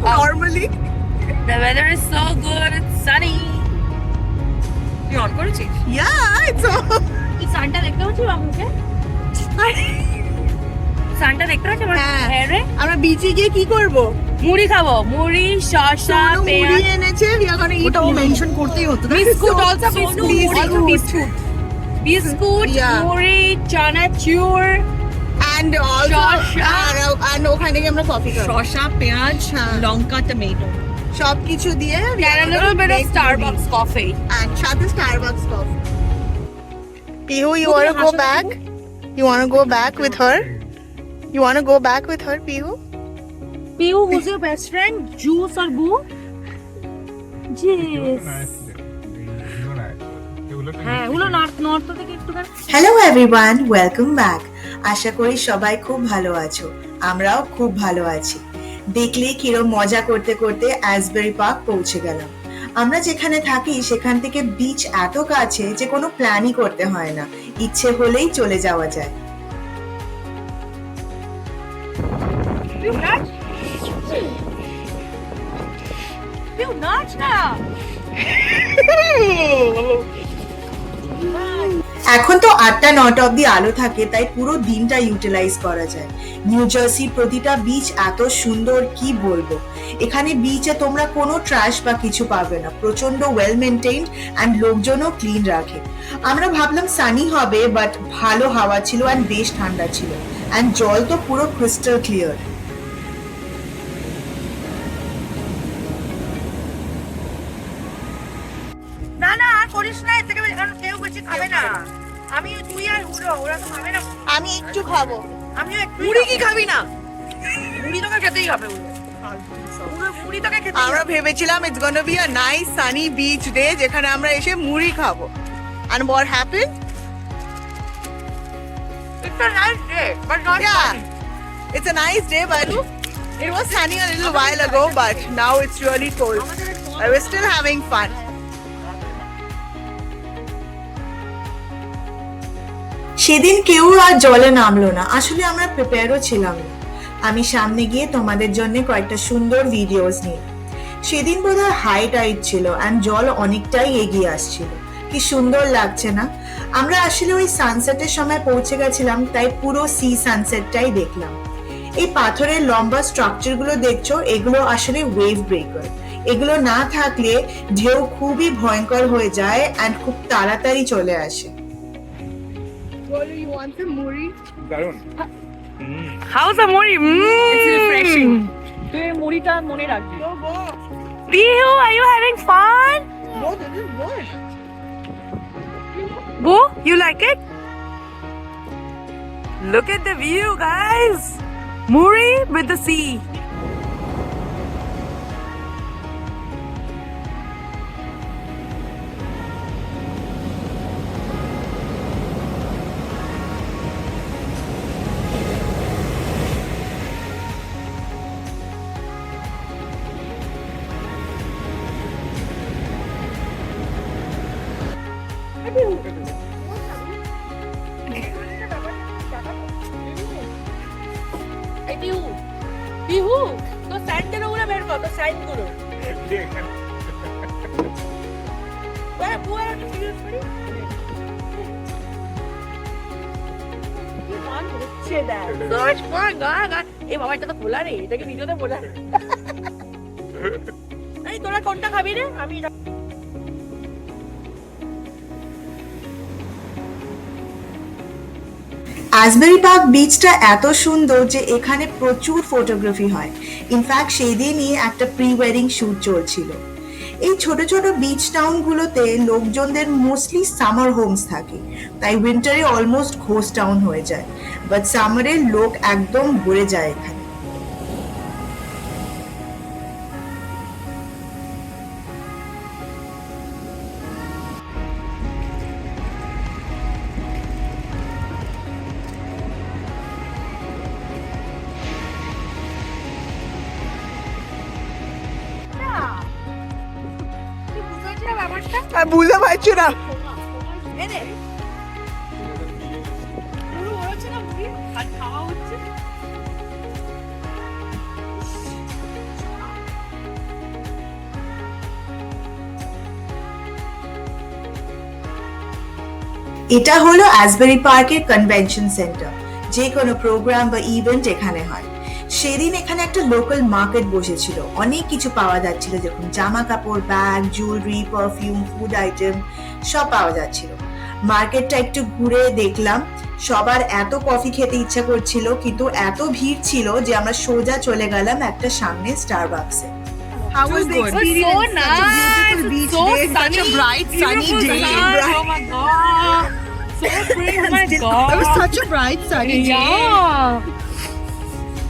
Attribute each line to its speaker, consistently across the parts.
Speaker 1: The weather is so good. It's sunny. তুই on করেছিস
Speaker 2: Yeah, it's all.
Speaker 1: সানটা দেখতে পাচ্ছিস বাবুকে সানটা দেখতে পাচ্ছিস আমার
Speaker 2: হ্যাঁ।
Speaker 1: হেয়ারে
Speaker 2: আমরা বিচে গিয়ে কি করব?
Speaker 1: মুড়ি খাব। মুড়ি শসা
Speaker 2: সোনু মুড়ি এনেছে। We are gonna eat
Speaker 3: ওটা মেনশন করতেই হতো।
Speaker 1: Biscuit also. বিস্কুট বিস্কুট মুড়ি চানাচুর।
Speaker 2: আর and ওখানে গিয়ে আমরা কফি খাব
Speaker 3: শসা পেঁয়াজ
Speaker 2: হ্যাঁ।
Speaker 3: লঙ্কা টমেটো
Speaker 2: সব কিছু দিয়ে muড়ি।
Speaker 1: coffee.
Speaker 2: and সাথে Starbucks coffee Pihu you want to go back you want to go back with her you want to go back with her Pihu
Speaker 1: Piu, who's your best friend? Juice or Boo? হ্যাঁ একটুখানি
Speaker 4: hello everyone welcome back আশা করি সবাই খুব ভালো আছো। আমরাও খুব ভালো আছি। দেখলেই কিরম মজা করতে করতে অ্যাসবেরি পার্ক পৌঁছে গেলাম। আমরা যেখানে থাকি সেখান থেকে বিচ এত কাছে যে কোনো প্ল্যানই করতে হয় না। ইচ্ছে হলেই চলে যাওয়া যায়।
Speaker 1: না
Speaker 4: এখন তো আটটা, নটা অব্দি আলো থাকে, তাই পুরো দিনটা ইউটিলাইজ করা যায়। নিউ জার্সির প্রতিটা বিচ এত সুন্দর, কি বলব? এখানে বিচে তোমরা কোনো ট্র্যাশ বা কিছু পাবে না। প্রচণ্ড ওয়েল মেনটেইনড অ্যান্ড লোকজনও ক্লিন রাখে। আমরা ভাবলাম সানি হবে বাট ভালো হাওয়া ছিল অ্যান্ড বেশ ঠান্ডা ছিল। অ্যান্ড জল তো পুরো ক্রিস্টাল ক্লিয়ার
Speaker 1: না না করিস না, এর থেকে বেশি খাবে না আমি তুই আর হুড়ো ওরা তো খাবে না
Speaker 2: আমি একটু খাব
Speaker 1: আমিও একটু
Speaker 3: মুড়ি কি খাবি না
Speaker 1: মুড়ি তোকে খেতেই হবে মুড়ি তোকে খেতে
Speaker 2: আমরা ভেবেছিলাম it's gonna be a nice sunny beach day যেখানে আমরা এসে মুড়ি খাব and what happened
Speaker 1: It's a nice day, but not
Speaker 2: Yeah.
Speaker 1: sunny.
Speaker 2: it's a nice day but it was sunny a little while ago but now it's really cold I was still having fun
Speaker 4: সেদিন কেউ আর জলে নামলো না। আসলে আমরা প্রিপেয়ারও ছিলাম। না আমি সামনে গিয়ে তোমাদের জন্য কয়েকটা সুন্দর ভিডিওস নিই সেদিন বোধহয় হাই টাইট ছিল অ্যান্ড জল অনেকটাই এগিয়ে আসছিল। কি সুন্দর লাগছে না? আমরা আসলে ওই সানসেটের সময় পৌঁছে গেছিলাম, তাই পুরো সি সানসেটটাই দেখলাম। এই পাথরের লম্বা স্ট্রাকচারগুলো দেখছ, এগুলো আসলে ওয়েভ ব্রেকার এগুলো না থাকলে ঢেউ খুবই ভয়ঙ্কর হয়ে যায় অ্যান্ড খুব তাড়াতাড়ি চলে আসে।
Speaker 2: Bolu, you want some muri?
Speaker 5: দারুণ
Speaker 1: How's the muri? Mm.
Speaker 3: It's refreshing. তুই এই মুড়িটা মনে রাখবি
Speaker 2: No, go.
Speaker 1: Pihu, are you having fun?
Speaker 2: No, this is good.
Speaker 1: Boo, you like it? Look at the view, guys. Muri with the sea. এই পিহু পিহু তো স্যান্ডেলগুলো বের কর তো সাইনগুলো ওরে বুয়া একটু করি হচ্ছে দেখ। সস ফর গা গা এই বাবা এটা তো খোলা রে এটাকে ভিডিওতে বোঝা এই তোরা কোনটা খাবি রে? আমি
Speaker 4: অ্যাসবেরি পার্ক বিচটা এত সুন্দর যে এখানে প্রচুর ফটোগ্রাফি হয়। ইনফ্যাক্ট সেই দিনই একটা প্রি ওয়েডিং শ্যুট চলছিল। এই ছোট ছোট বিচ টাউনগুলোতে লোকজনদের মোস্টলি সামার হোমস থাকে। তাই উইন্টারে অলমোস্ট ঘোষ টাউন হয়ে যায়। বাট সামারে লোক একদম ভরে যায় এখানে।
Speaker 1: আমি বুঝতে
Speaker 2: পারছি না।
Speaker 4: এটা হলো অ্যাসবেরি পার্কের কনভেনশন সেন্টার যে কোনো প্রোগ্রাম বা ইভেন্ট এখানে হয়। সেদিন এখানে একটা লোকাল মার্কেট বসেছিল। অনেক কিছু পাওয়া যাচ্ছিল যখন জামা কাপড় bag jewellery perfume food item সব পাওয়া যাচ্ছিল। মার্কেটটা একটু ঘুরে দেখলাম। সবার এত কফি খেতে ইচ্ছা করছিল কিন্তু এত ভিড় ছিল যে আমরা সোজা চলে গেলাম একটা সামনে
Speaker 1: স্টার বাক্সে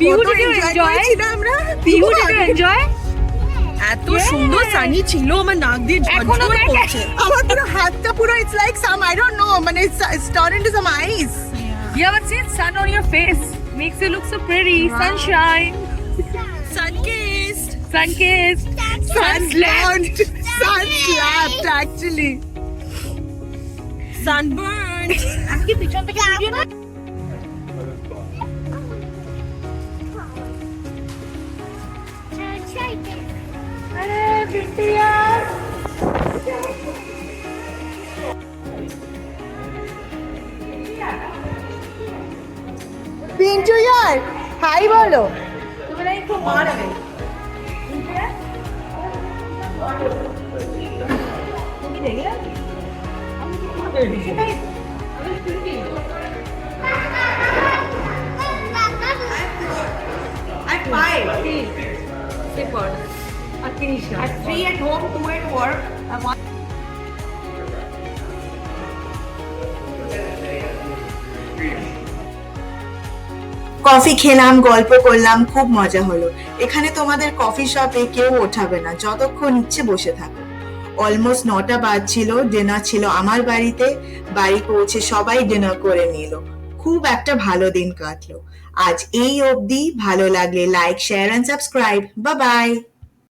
Speaker 2: কত
Speaker 1: did you
Speaker 2: enjoy
Speaker 1: enjoy?
Speaker 2: করেছিলাম আমরা?
Speaker 1: Pihu, did you enjoy?
Speaker 3: এত সুন্দর সানি ছিল আমার নাক দিয়ে
Speaker 1: এখনও
Speaker 3: ঝরঝর
Speaker 1: দেখ।
Speaker 3: করছে
Speaker 2: আমার পুরো হাতটা পুরো it's like some I don't know মানে it's, it's turned into some ice.
Speaker 1: Yeah, but see sun on your face makes you look so pretty. Sunshine,
Speaker 3: sun kissed
Speaker 1: sun kissed, sun slapped.
Speaker 2: Sun slapped actually.
Speaker 3: sunburned
Speaker 1: আমি কি পিছন থেকে
Speaker 2: পিন্টু ইয়ার high বলো
Speaker 1: তুমি না একটু মারবে তুমি দেখলে At three at home, two at work. and one-
Speaker 4: coffee খেলাম গল্প করলাম খুব মজা হলো। এখানে তোমাদের কফি শপে কেউ ওঠাবে না যতক্ষণ ইচ্ছে বসে থাকো। অলমোস্ট নটা বাজছিল ডিনার ছিল আমার বাড়িতে বাড়ি পৌঁছে সবাই ডিনার করে নিল। খুব একটা ভালো দিন কাটলো। আজ এই অবধি ভালো লাগলে লাইক শেয়ার অ্যান্ড সাবস্ক্রাইব বা বাই